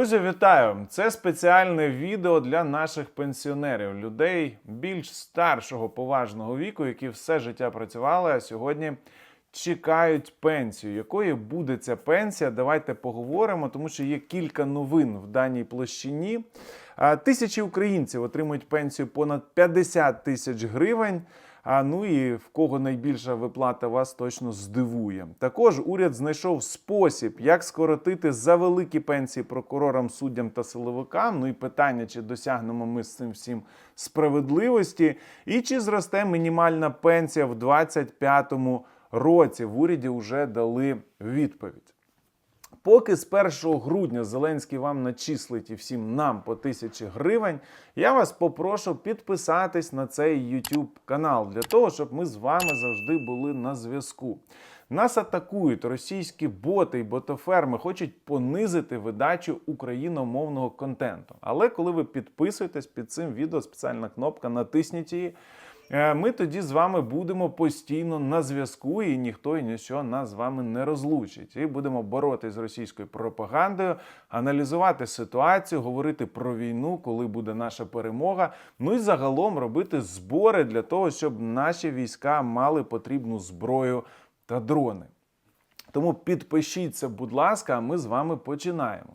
Друзі, вітаю! Це спеціальне відео для наших пенсіонерів, людей більш старшого поважного віку, які все життя працювали, а сьогодні чекають пенсію. Якою буде ця пенсія? Давайте поговоримо, тому що є кілька новин в даній площині. Тисячі українців отримують пенсію понад 50 тисяч гривень. А ну і в кого найбільша виплата вас точно здивує. Також уряд знайшов спосіб, як скоротити за великі пенсії прокурорам, суддям та силовикам. Ну і питання, чи досягнемо ми з цим всім справедливості, і чи зросте мінімальна пенсія в 2025 році. В уряді вже дали відповідь. Поки з 1 грудня Зеленський вам начислить і всім нам по тисячі гривень, я вас попрошу підписатись на цей YouTube канал для того, щоб ми з вами завжди були на зв'язку. Нас атакують російські боти і ботоферми, хочуть понизити видачу україномовного контенту. Але коли ви підписуєтесь під цим відео, спеціальна кнопка, натисніть її. Е, Ми тоді з вами будемо постійно на зв'язку, і ніхто і нічого нас з вами не розлучить. І будемо боротися з російською пропагандою, аналізувати ситуацію, говорити про війну, коли буде наша перемога. Ну і загалом робити збори для того, щоб наші війська мали потрібну зброю та дрони. Тому підпишіться, будь ласка, а ми з вами починаємо.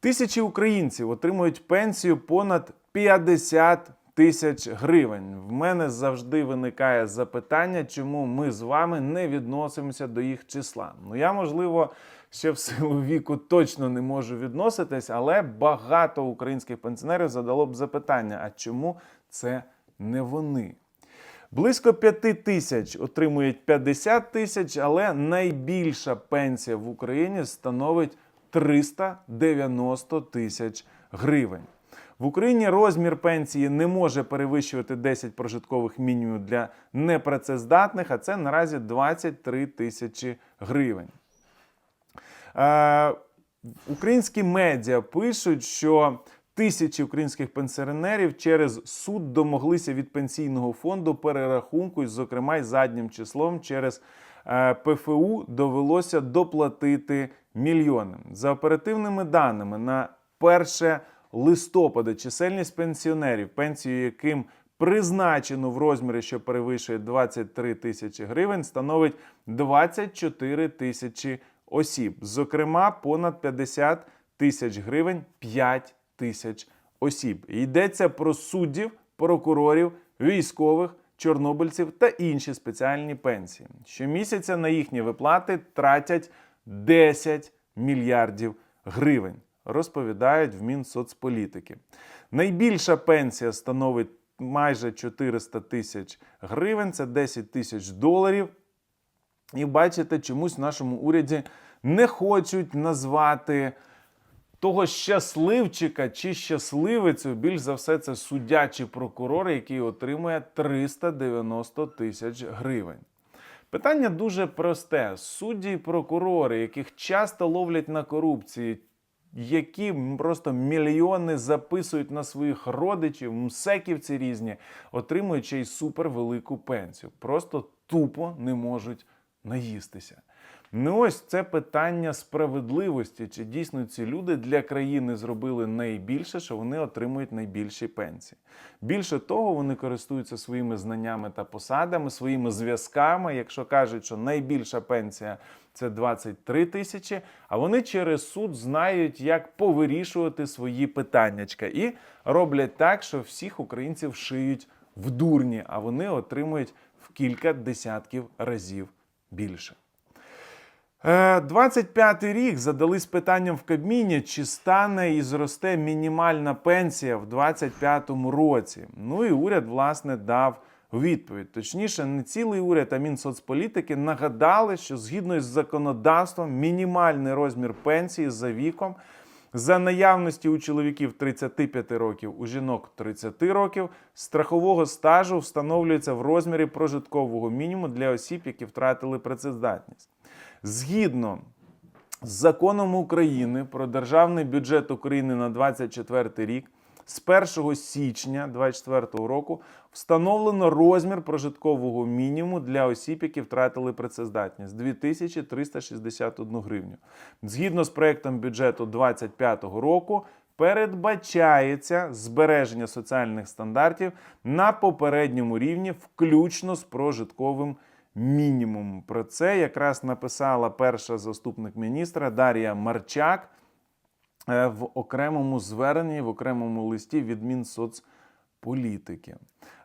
Тисячі українців отримують пенсію понад 50 тисяч гривень. В мене завжди виникає запитання, чому ми з вами не відносимося до їх числа. Ну я, можливо, ще в силу віку точно не можу відноситись, але багато українських пенсіонерів задало б запитання: а чому це не вони? Близько 5 тисяч отримують 50 тисяч, але найбільша пенсія в Україні становить 390 тисяч гривень. В Україні розмір пенсії не може перевищувати 10 прожиткових мінімумів для непрацездатних, а це наразі 23 тисячі гривень. Е, Українські медіа пишуть, що тисячі українських пенсіонерів через суд домоглися від пенсійного фонду перерахунку, і, зокрема, й заднім числом через е, ПФУ довелося доплатити мільйони. За оперативними даними на 1 листопада чисельність пенсіонерів, пенсію яким призначено в розмірі, що перевищує 23 тисячі гривень, становить 24 тисячі осіб. Зокрема, понад 50 тисяч гривень 5 тисяч осіб. Йдеться про суддів, прокурорів, військових, чорнобильців та інші спеціальні пенсії. Щомісяця на їхні виплати тратять 10 мільярдів гривень, розповідають в Мінсоцполітики. Найбільша пенсія становить майже 400 тисяч гривень, це 10 тисяч доларів. І бачите, чомусь в нашому уряді не хочуть назвати того щасливчика чи щасливицю. Більш за все, це суддя чи прокурор, який отримує 390 тисяч гривень. Питання дуже просте: судді і прокурори, яких часто ловлять на корупції, які просто мільйони записують на своїх родичів, мсеківці різні, отримуючи й супервелику пенсію. Просто тупо не можуть наїстися. Ну ось це питання справедливості. Чи дійсно ці люди для країни зробили найбільше, що вони отримують найбільші пенсії? Більше того, вони користуються своїми знаннями та посадами, своїми зв'язками. Якщо кажуть, що найбільша пенсія це 23 тисячі, а вони через суд знають, як повирішувати свої питаннячка і роблять так, що всіх українців шиють в дурні, а вони отримують в кілька десятків разів більше. Е, 25-й рік задались питанням в Кабміні, чи стане і зросте мінімальна пенсія в 25-му році. Ну і уряд, власне, дав відповідь. Точніше, не цілий уряд, а Мінсоцполітики нагадали, що згідно із законодавством мінімальний розмір пенсії за віком за наявності у чоловіків 35 років, у жінок 30 років, страхового стажу встановлюється в розмірі прожиткового мінімуму для осіб, які втратили працездатність. Згідно з законом України про державний бюджет України на 2024 рік, з 1 січня 2024 року встановлено розмір прожиткового мінімуму для осіб, які втратили працездатність 2361 гривню. Згідно з проектом бюджету 2025 року. Передбачається збереження соціальних стандартів на попередньому рівні, включно з прожитковим мінімумом. Про це якраз написала перша заступник міністра Дар'я Марчак в окремому зверненні, в окремому листі від Мінсоцполітики.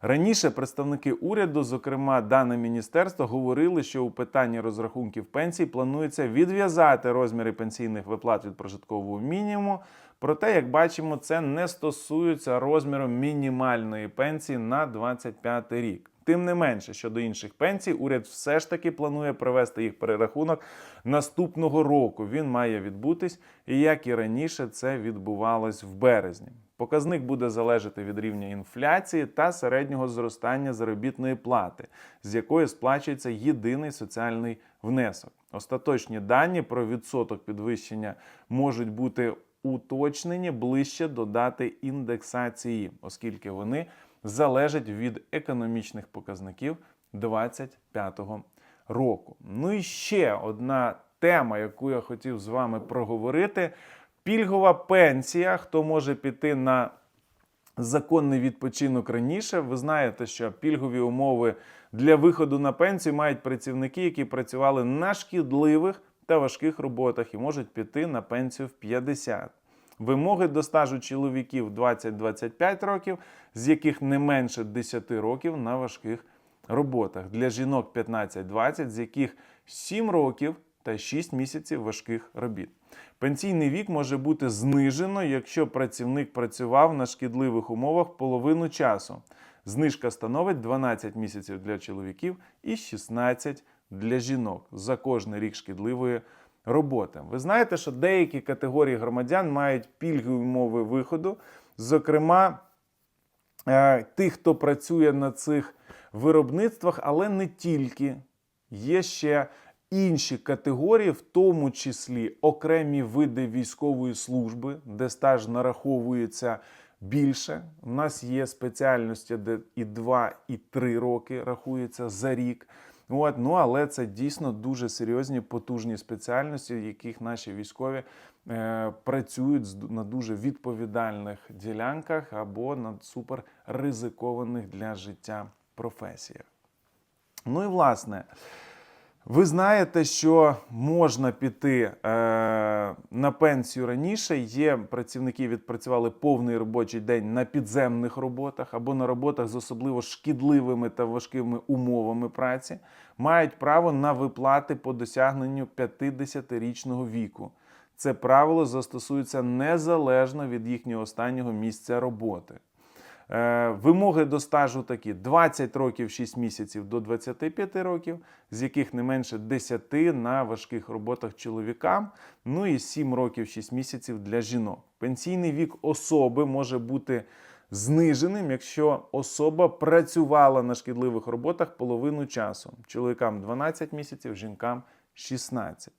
Раніше представники уряду, зокрема дане міністерство, говорили, що у питанні розрахунків пенсій планується відв'язати розміри пенсійних виплат від прожиткового мінімуму. Проте, як бачимо, це не стосується розміру мінімальної пенсії на 25 рік. Тим не менше, щодо інших пенсій, уряд все ж таки планує провести їх перерахунок наступного року. Він має відбутись, як і раніше, це відбувалось в березні. Показник буде залежати від рівня інфляції та середнього зростання заробітної плати, з якої сплачується єдиний соціальний внесок. Остаточні дані про відсоток підвищення можуть бути уточнені ближче до дати індексації, оскільки вони залежать від економічних показників 2025 року. Ну і ще одна тема, яку я хотів з вами проговорити: пільгова пенсія. Хто може піти на законний відпочинок раніше? Ви знаєте, що пільгові умови для виходу на пенсію мають працівники, які працювали на шкідливих та важких роботах і можуть піти на пенсію в 50. Вимоги до стажу чоловіків 20-25 років, з яких не менше 10 років на важких роботах. Для жінок 15-20, з яких 7 років та 6 місяців важких робіт. Пенсійний вік може бути знижено, якщо працівник працював на шкідливих умовах половину часу. Знижка становить 12 місяців для чоловіків і 16 для жінок за кожний рік шкідливої роботи. Ви знаєте, що деякі категорії громадян мають пільгові умови виходу, зокрема, е, тих, хто працює на цих виробництвах, але не тільки. Є ще інші категорії, в тому числі окремі види військової служби, де стаж нараховується більше. У нас є спеціальності, де і 2, і 3 роки рахується за рік. От, ну але це дійсно дуже серйозні потужні спеціальності, в яких наші військові е, працюють на дуже відповідальних ділянках або на супер ризикованих для життя професіях. Ну і власне. Ви знаєте, що можна піти е, на пенсію раніше. Є працівники, відпрацювали повний робочий день на підземних роботах або на роботах з особливо шкідливими та важкими умовами праці, мають право на виплати по досягненню 50-річного віку. Це правило застосується незалежно від їхнього останнього місця роботи. Е, Вимоги до стажу такі: 20 років 6 місяців до 25 років, з яких не менше 10 на важких роботах чоловікам, ну і 7 років 6 місяців для жінок. Пенсійний вік особи може бути зниженим, якщо особа працювала на шкідливих роботах половину часу. Чоловікам 12 місяців, жінкам 16.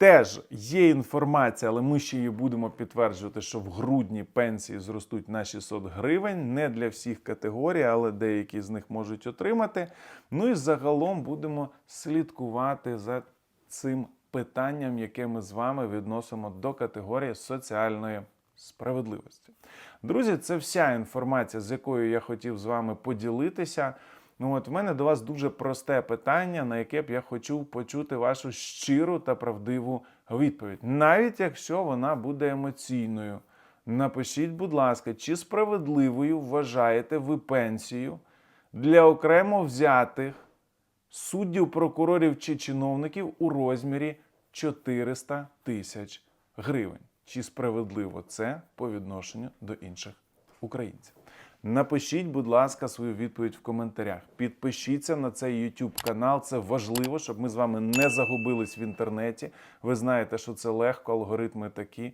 Теж є інформація, але ми ще її будемо підтверджувати, що в грудні пенсії зростуть на 600 гривень. Не для всіх категорій, але деякі з них можуть отримати. Ну і загалом будемо слідкувати за цим питанням, яке ми з вами відносимо до категорії соціальної справедливості. Друзі, це вся інформація, з якою я хотів з вами поділитися. Ну от в мене до вас дуже просте питання, на яке б я хочу почути вашу щиру та правдиву відповідь, навіть якщо вона буде емоційною. Напишіть, будь ласка, чи справедливою вважаєте ви пенсію для окремо взятих суддів, прокурорів чи чиновників у розмірі 400 тисяч гривень? Чи справедливо це по відношенню до інших українців? Напишіть, будь ласка, свою відповідь в коментарях. Підпишіться на цей YouTube канал. Це важливо, щоб ми з вами не загубились в інтернеті. Ви знаєте, що це легко, алгоритми такі.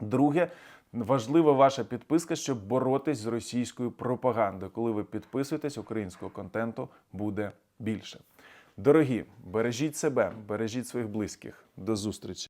Друге, важлива ваша підписка, щоб боротись з російською пропагандою. Коли ви підписуєтесь, українського контенту буде більше. Дорогі, бережіть себе, бережіть своїх близьких. До зустрічі!